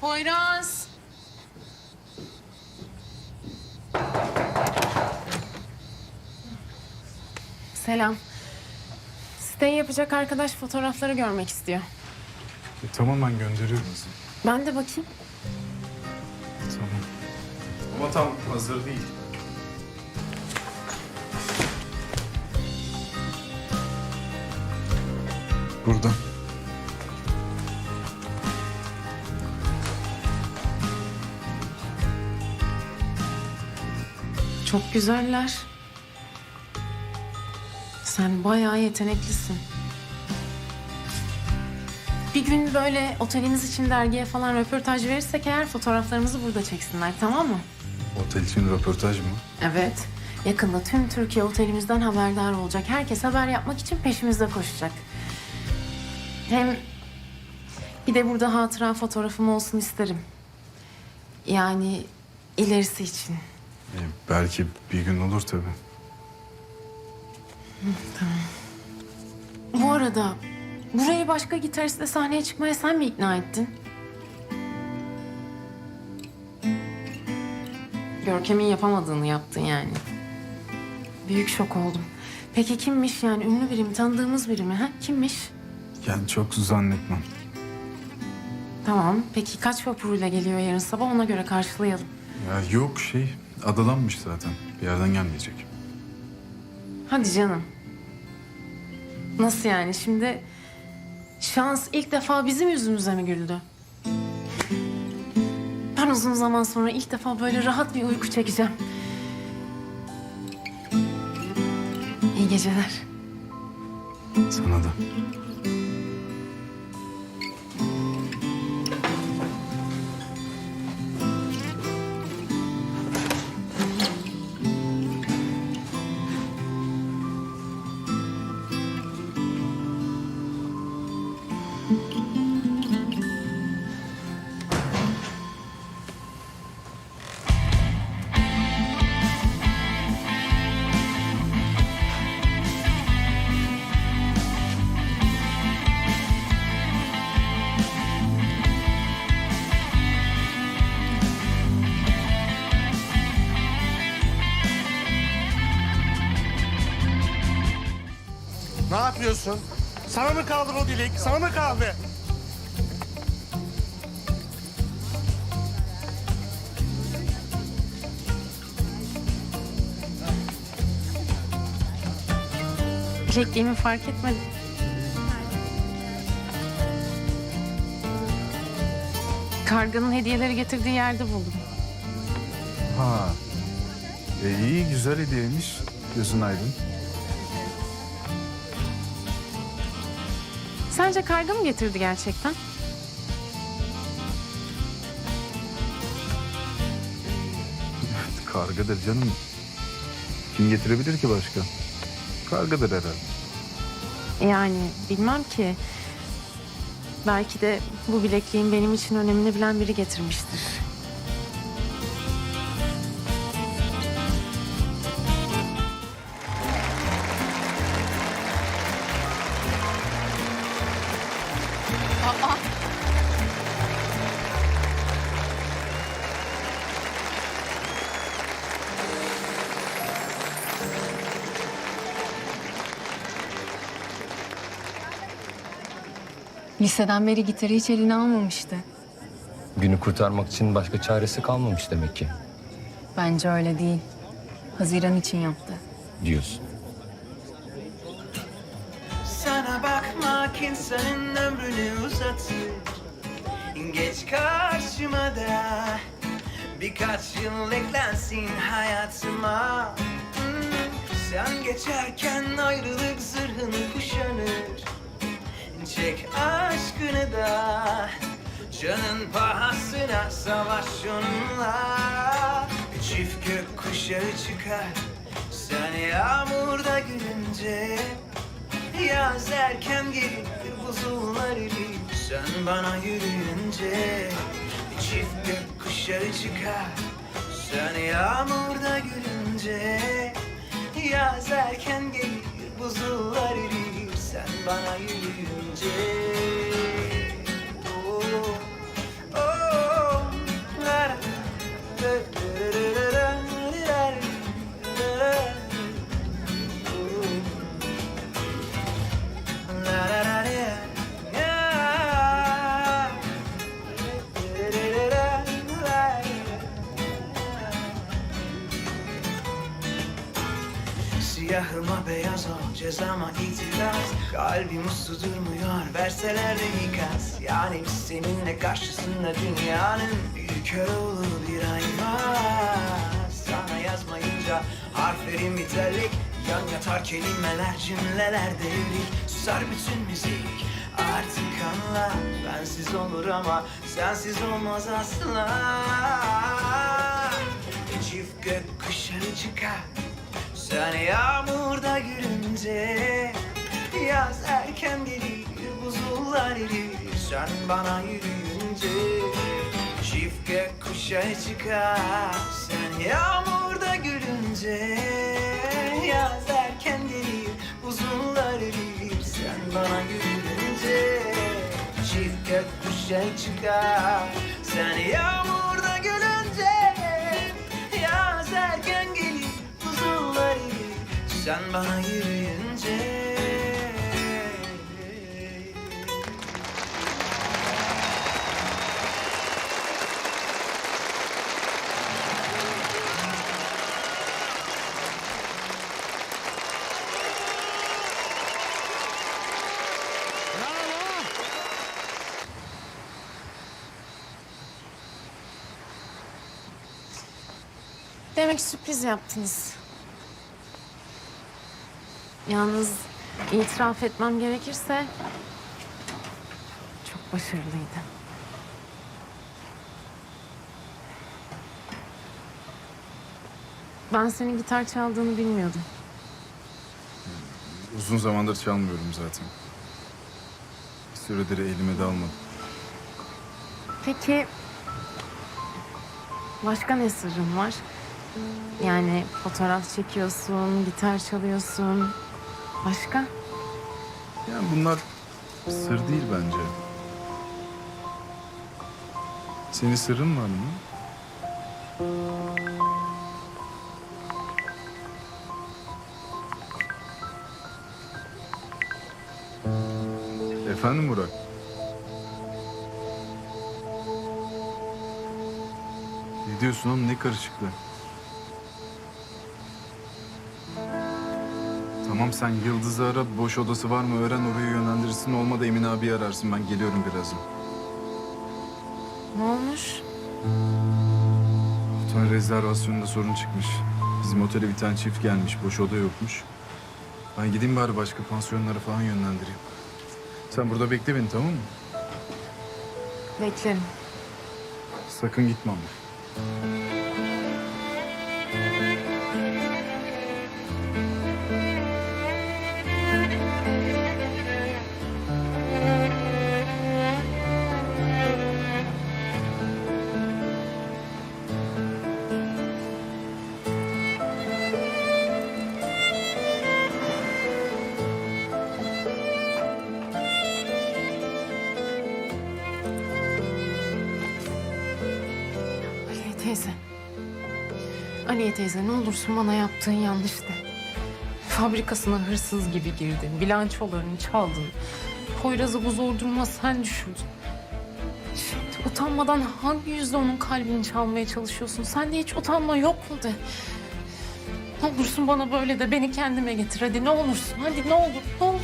Poyraz. Selam. Siteyi yapacak arkadaş fotoğrafları görmek istiyor. E, tamam ben gönderiyorum. Ben de bakayım. Tamam. Ama tam hazır değil. Burada. Çok güzeller. Sen bayağı yeteneklisin. Bir gün böyle otelimiz için dergiye falan röportaj verirsek eğer fotoğraflarımızı burada çeksinler tamam mı? Otel için röportaj mı? Evet. Yakında tüm Türkiye otelimizden haberdar olacak. Herkes haber yapmak için peşimizde koşacak. Hem bir de burada hatıra fotoğrafım olsun isterim. Yani ilerisi için. E, belki bir gün olur tabii. Bu arada burayı başka gitaristle sahneye çıkmaya sen mi ikna ettin? Görkem'in yapamadığını yaptın yani. Büyük şok oldum. Peki kimmiş yani? Ünlü biri mi? Tanıdığımız biri mi? Ha? Kimmiş? Yani çok zannetmem. Tamam. Peki kaç vapuruyla geliyor yarın sabah? Ona göre karşılayalım. Ya yok şey adalanmış zaten. Bir yerden gelmeyecek. Hadi canım. Nasıl yani? Şimdi şans ilk defa bizim yüzümüze mi güldü? Ben uzun zaman sonra ilk defa böyle rahat bir uyku çekeceğim. İyi geceler. Sana da. Ne yapıyorsun? Sana mı kaldı bu dilik? Sana mı kaldı? Bilekliğimi fark etmedim. Karganın hediyeleri getirdiği yerde buldum. Ha. E, iyi güzel hediyeymiş. Gözün aydın. Sence karga mı getirdi gerçekten? Kargadır canım. Kim getirebilir ki başka? Kargadır herhalde. Yani bilmem ki. Belki de bu bilekliğin benim için önemini bilen biri getirmiştir. Liseden beri gitarı hiç eline almamıştı. Günü kurtarmak için başka çaresi kalmamış demek ki Bence öyle değil. Haziran için yaptı. diyorsun. Sana bakmak insanın ömrünü uzatır Geç karşıma da Birkaç yıl eklensin hayatıma Hmm, Sen geçerken ayrılık zırhını kuşanır Çek aşkını da. Canın pahasına savaş onunla çift gök kuşağı çıkar. Sen yağmurda gülünce Yaz erken gelir buzullar erir. Sen bana yürüyünce çift gök kuşağı çıkar. Sen yağmurda gülünce Yaz erken gelir buzullar erir sen bana yürüyünce Ol cezama itiraz. Kalbim uslu durmuyor verseler de ikaz. Yani biz seninle karşısında dünyanın Büyük oğlu bir aymaz Sana yazmayınca harflerim biterlik. Yan yatar kelimeler cümleler devrik. Susar bütün müzik artık anla. Bensiz olur ama sensiz olmaz asla. Çift gök kuşları çıkar. Sen yağmurda gülünce Yaz erken gelir buzullar erir. Sen bana yürüyünce gök kuşağı çıkar. Sen yağmurda gülünce Yaz erken gelir buzullar erir. Sen bana yürüyünce gök kuşağı çıkar. Sen erir. Sen bana yürüyünce Demek sürpriz yaptınız. Yalnız itiraf etmem gerekirse çok başarılıydı. Ben senin gitar çaldığını bilmiyordum. Uzun zamandır çalmıyorum zaten. Bir süredir elime de almadım. Peki başka ne sırrın var? Yani fotoğraf çekiyorsun, gitar çalıyorsun. Başka? Yani bunlar sır değil bence. Senin sırrın var mı? Efendim Burak? Ne diyorsun oğlum ne karışıklığı? Tamam sen Yıldız'ı ara, boş odası var mı öğren oraya yönlendirirsin. Olmadı Emin abi ararsın ben geliyorum birazdan. Ne olmuş? Otel rezervasyonunda sorun çıkmış. Bizim otele bir tane çift gelmiş, boş oda yokmuş. Ben gideyim bari başka pansiyonlara falan yönlendireyim. Sen burada bekle beni tamam mı? Beklerim. Sakın gitme ama. Aliye teyze ne olursun bana yaptığın yanlıştı. Fabrikasına hırsız gibi girdin. Bilançolarını çaldın. Poyraz'ı bu zor duruma sen düşürdün. Şimdi utanmadan hangi yüzle onun kalbini çalmaya çalışıyorsun? Sende hiç utanma yok mu de? Ne olursun bana böyle de beni kendime getir hadi ne olursun. Hadi ne olur ne olur.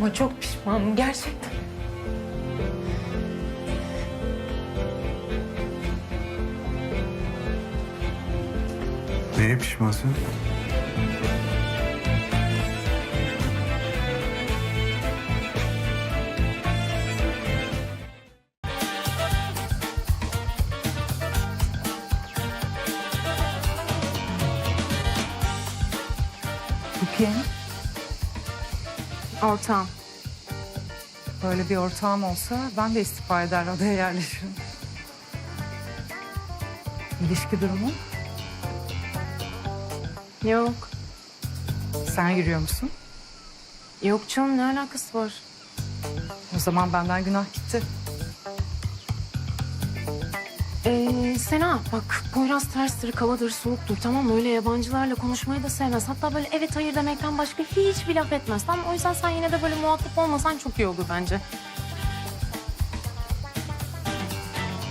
Ama çok pişmanım gerçekten. Neye pişmansın? Ortağım. Böyle bir ortağım olsa ben de istifa eder odaya yerleşirim. İlişki durumu? Yok. Sen yürüyor musun? Yok canım ne alakası var? O zaman benden günah gitti. Ee, Sena bak Poyraz terstir, kavadır, soğuktur tamam mı? Öyle yabancılarla konuşmayı da sevmez. Hatta böyle evet hayır demekten başka hiçbir laf etmez. Tamam? O yüzden sen yine de böyle muhatap olmasan çok iyi olur bence.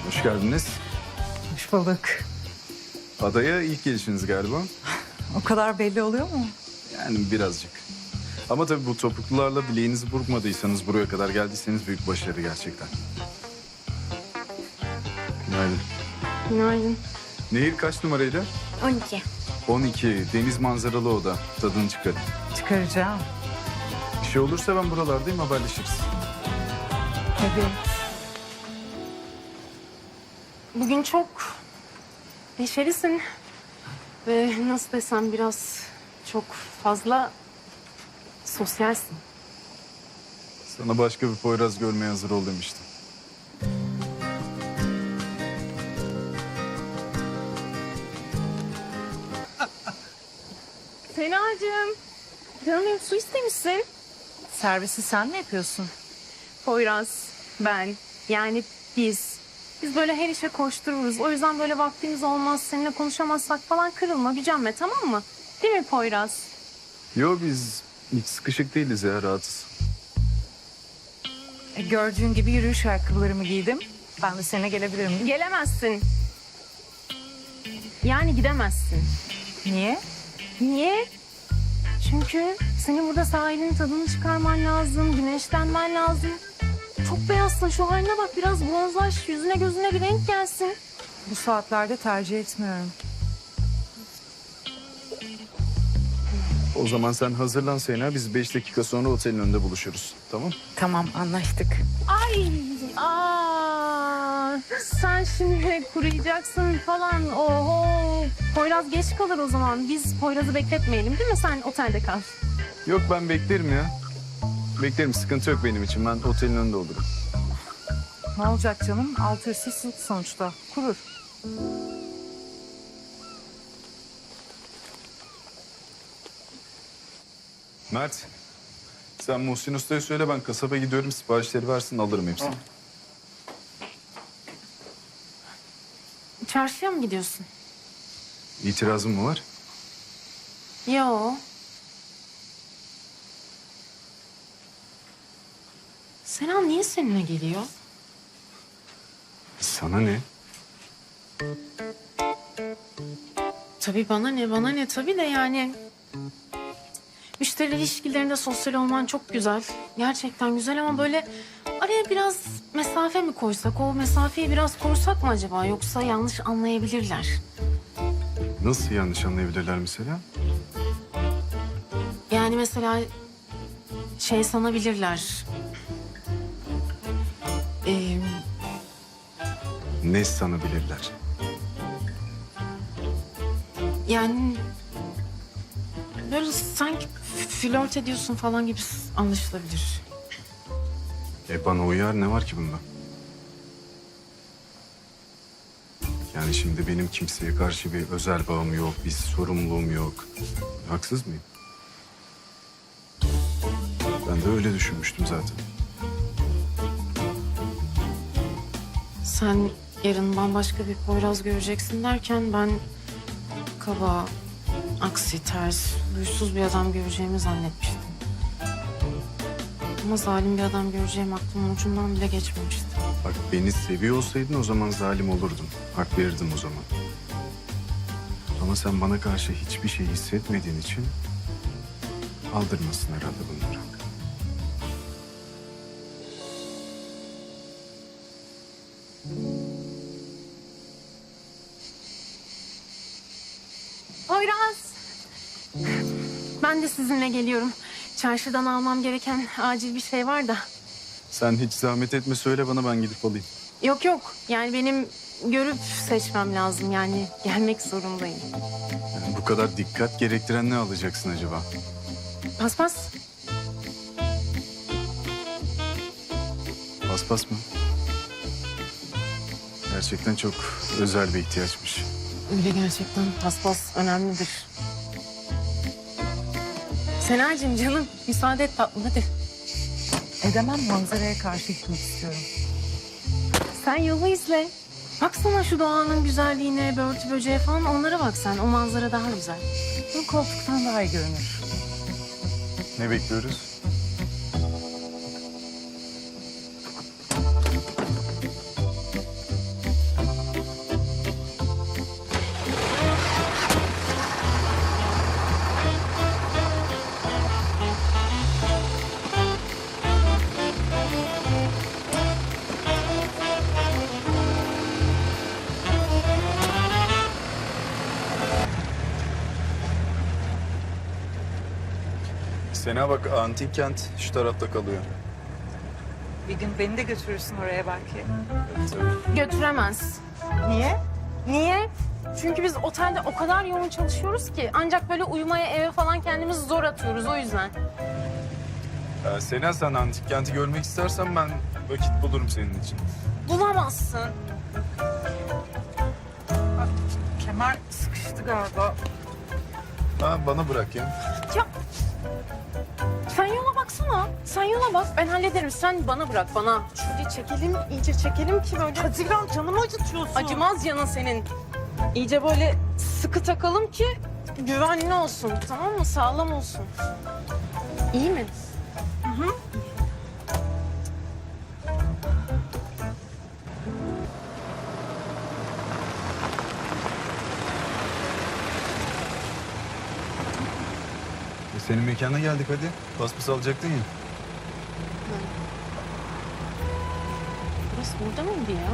Hoş geldiniz. Hoş bulduk. Adaya ilk gelişiniz galiba. O kadar belli oluyor mu? Yani birazcık. Ama tabii bu topuklularla bileğinizi burkmadıysanız buraya kadar geldiyseniz büyük başarı gerçekten. Günaydın. Günaydın. Nehir kaç numaraydı? 12. 12. Deniz manzaralı oda. Tadını çıkarın. Çıkaracağım. Bir şey olursa ben buralardayım haberleşiriz. Tabii. Bugün çok neşelisin. Ve nasıl desem biraz çok fazla sosyalsin. Sana başka bir Poyraz görmeye hazır ol demiştim. Senacığım. Canım su istemişsin. Servisi sen mi yapıyorsun? Poyraz, ben, yani biz. Biz böyle her işe koştururuz. O yüzden böyle vaktimiz olmaz, seninle konuşamazsak falan kırılma, gücenme tamam mı? Değil mi Poyraz? Yo biz hiç sıkışık değiliz ya rahatız. E, gördüğün gibi yürüyüş ayakkabılarımı giydim. Ben de seninle gelebilirim. Gelemezsin. Yani gidemezsin. Niye? Niye? Çünkü senin burada sahilin tadını çıkarman lazım, güneşlenmen lazım. Çok beyazsın şu haline bak biraz bronzlaş, yüzüne gözüne bir renk gelsin. Bu saatlerde tercih etmiyorum. O zaman sen hazırlan Sena. Biz beş dakika sonra otelin önünde buluşuruz. Tamam? Tamam anlaştık. Ay, aa, sen şimdi kuruyacaksın falan. Oho, Poyraz geç kalır o zaman. Biz Poyraz'ı bekletmeyelim değil mi? Sen otelde kal. Yok ben beklerim ya. Beklerim sıkıntı yok benim için. Ben otelin önünde olurum. Ne olacak canım? Altı sırt sonuçta. Kurur. Mert. Sen Muhsin Usta'ya söyle ben kasaba gidiyorum. Siparişleri versin alırım hepsini. Çarşıya mı gidiyorsun? İtirazın mı var? Yo. Sena niye seninle geliyor? Sana ne? Tabii bana ne, bana ne tabii de yani... Müşteri ilişkilerinde sosyal olman çok güzel. Gerçekten güzel ama böyle araya biraz mesafe mi koysak? O mesafeyi biraz korusak mı acaba? Yoksa yanlış anlayabilirler. Nasıl yanlış anlayabilirler mesela? Yani mesela şey sanabilirler. Ee, Ne sanabilirler? yani böyle sanki flört ediyorsun falan gibi anlaşılabilir. E bana uyar ne var ki bunda? Yani şimdi benim kimseye karşı bir özel bağım yok, bir sorumluluğum yok. Haksız mıyım? Ben de öyle düşünmüştüm zaten. Sen yarın bambaşka bir Poyraz göreceksin derken ben kaba, aksi, ters, huysuz bir adam göreceğimi zannetmiştim. Ama zalim bir adam göreceğim aklımın ucundan bile geçmemişti. Bak beni seviyor olsaydın o zaman zalim olurdum. Hak verirdim o zaman. Ama sen bana karşı hiçbir şey hissetmediğin için aldırmasın herhalde bunları. Poyraz. Ben de sizinle geliyorum. Çarşıdan almam gereken acil bir şey var da. Sen hiç zahmet etme söyle bana ben gidip alayım. Yok yok. Yani benim görüp seçmem lazım. Yani gelmek zorundayım. Yani bu kadar dikkat gerektiren ne alacaksın acaba? Paspas. Paspas mı? Gerçekten çok özel bir ihtiyaçmış. Öyle gerçekten paspas önemlidir. Senacığım canım müsaade et tatlım hadi. Edemem manzaraya karşı gitmek istiyorum. Sen yolu izle. Baksana şu doğanın güzelliğine, börtü böceğe falan onlara bak sen. O manzara daha güzel. Bu koltuktan daha iyi görünür. Ne bekliyoruz? Sena bak antik kent şu tarafta kalıyor. Bir gün beni de götürürsün oraya belki. Götüremez. Niye? Niye? Çünkü biz otelde o kadar yoğun çalışıyoruz ki ancak böyle uyumaya eve falan kendimizi zor atıyoruz o yüzden. Ee, Sena sen antik kenti görmek istersen ben vakit bulurum senin için. Bulamazsın. Kemer sıkıştı galiba. Ha, bana bırak ya. Ya sen yola baksana. Sen yola bak. Ben hallederim. Sen bana bırak bana. Şurayı çekelim, iyice çekelim ki böyle... Haziran canımı acıtıyorsun. Acımaz yanın senin. İyice böyle sıkı takalım ki güvenli olsun. Tamam mı? Sağlam olsun. İyi mi? E, senin mekana geldik hadi. Paspas alacaktın ya. Burası burada mıydı ya?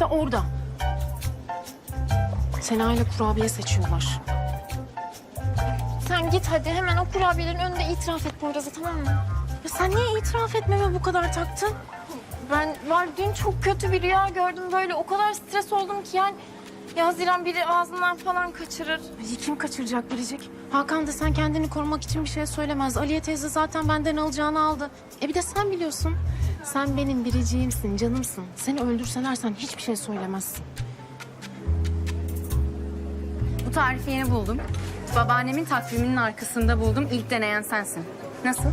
İşte orada. Sena ile kurabiye seçiyorlar. Sen git hadi hemen o kurabiyelerin önünde itiraf et Poyraz'a tamam mı? Ya sen niye itiraf etmeme bu kadar taktın? Ben var dün çok kötü bir rüya gördüm böyle o kadar stres oldum ki yani. Ya Haziran biri ağzından falan kaçırır. Ay, kim kaçıracak bilecek? Hakan da sen kendini korumak için bir şey söylemez. Aliye teyze zaten benden alacağını aldı. E bir de sen biliyorsun. Sen benim biriciğimsin, canımsın. Seni öldürseler sen hiçbir şey söylemezsin. Bu tarifi yeni buldum. Babaannemin takviminin arkasında buldum. İlk deneyen sensin. Nasıl?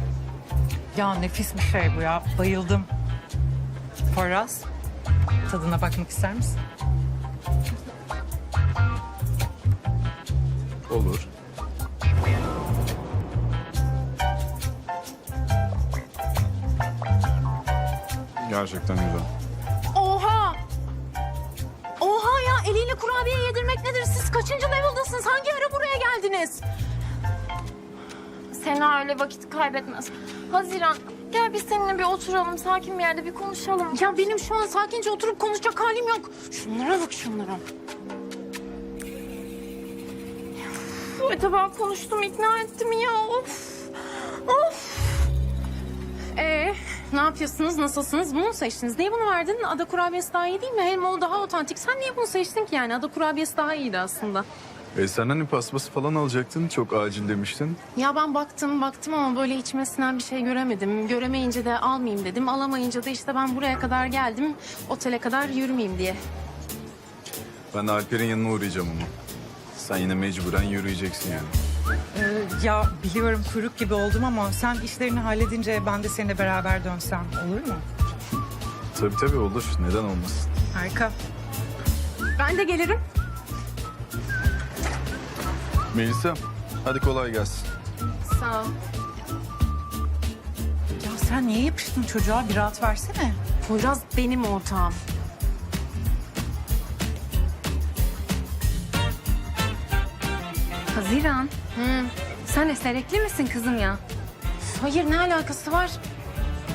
Ya nefis bir şey bu ya. Bayıldım. Poyraz, tadına bakmak ister misin? Olur. Gerçekten güzel. Oha! Oha ya eliyle kurabiye yedirmek nedir? Siz kaçıncı level'dasınız? Hangi ara buraya geldiniz? Sena öyle vakit kaybetmez. Haziran gel biz seninle bir oturalım sakin bir yerde bir konuşalım. Ya benim şu an sakince oturup konuşacak halim yok. Şunlara bak şunlara. Uf, tamam konuştum ikna ettim ya. Of. Ne yapıyorsunuz? Nasılsınız? Bunu mu seçtiniz? Niye bunu verdin? Ada kurabiyesi daha iyi değil mi? Hem o daha otantik. Sen niye bunu seçtin ki yani? Ada kurabiyesi daha iyiydi aslında. E sen hani paspası falan alacaktın. Çok acil demiştin. Ya ben baktım baktım ama böyle içime sinen bir şey göremedim. Göremeyince de almayayım dedim. Alamayınca da işte ben buraya kadar geldim. Otele kadar yürümeyeyim diye. Ben Alper'in yanına uğrayacağım ama. Sen yine mecburen yürüyeceksin yani. Ee, ya biliyorum kuyruk gibi oldum ama sen işlerini halledince ben de seninle beraber dönsem olur mu? Tabii tabii olur. Neden olmasın? Harika. Ben de gelirim. Melisa hadi kolay gelsin. Sağ ol. Ya sen niye yapıştın çocuğa? Bir rahat versene. Poyraz benim ortağım. Haziran. Sen eserekli misin kızım ya? Hayır ne alakası var?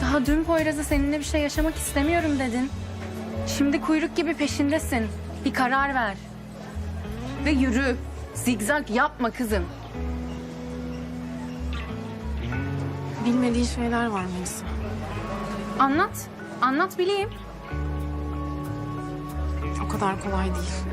Daha dün Poyraz'a seninle bir şey yaşamak istemiyorum dedin. Şimdi kuyruk gibi peşindesin. Bir karar ver. Ve yürü. Zigzag yapma kızım. Bilmediği şeyler var Melisa. Anlat. Anlat bileyim. O kadar kolay değil.